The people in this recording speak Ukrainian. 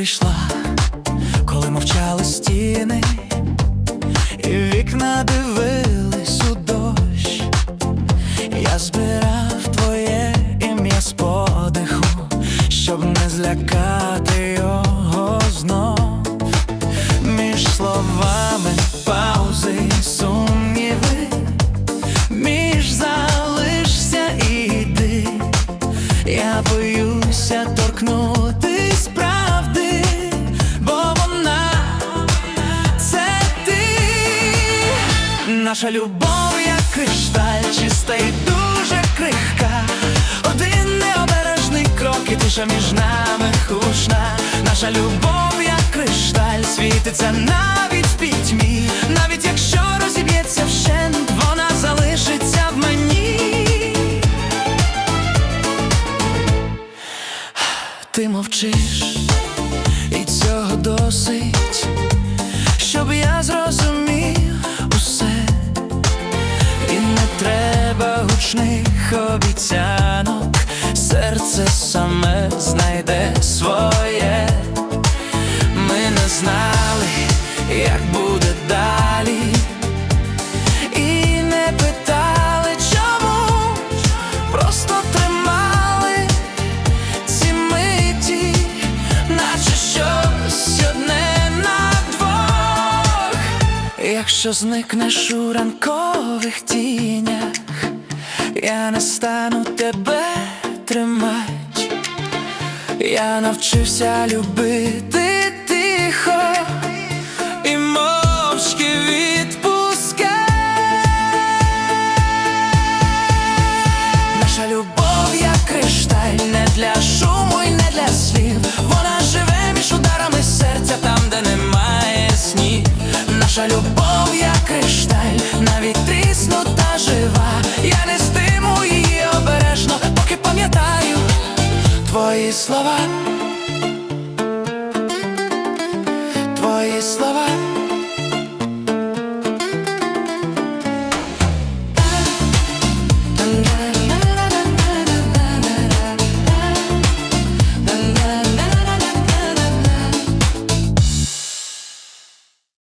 прийшла, коли мовчали стіни, і вікна дивились у дощ. Я збирав твоє ім'я з подиху, щоб не злякати його знов. Між словами наша любов, як кришталь, чиста і дуже крихка. Один необережний крок, і тиша між нами хушна. Наша любов, як кришталь, світиться навіть в пітьмі, навіть якщо розіб'ється вщент, вона залишиться в мені. Ти мовчиш, і цього досить, щоб я зрозумів гучних обіцянок, серце саме знайде своє. Ми не знали, як буде далі, і не питали, чому, просто тримали ці миті, наче щось одне на двох. Якщо зникнеш у ранкових тінях, я не стану тебе тримать. Я навчився любити Твої слова, твої слова.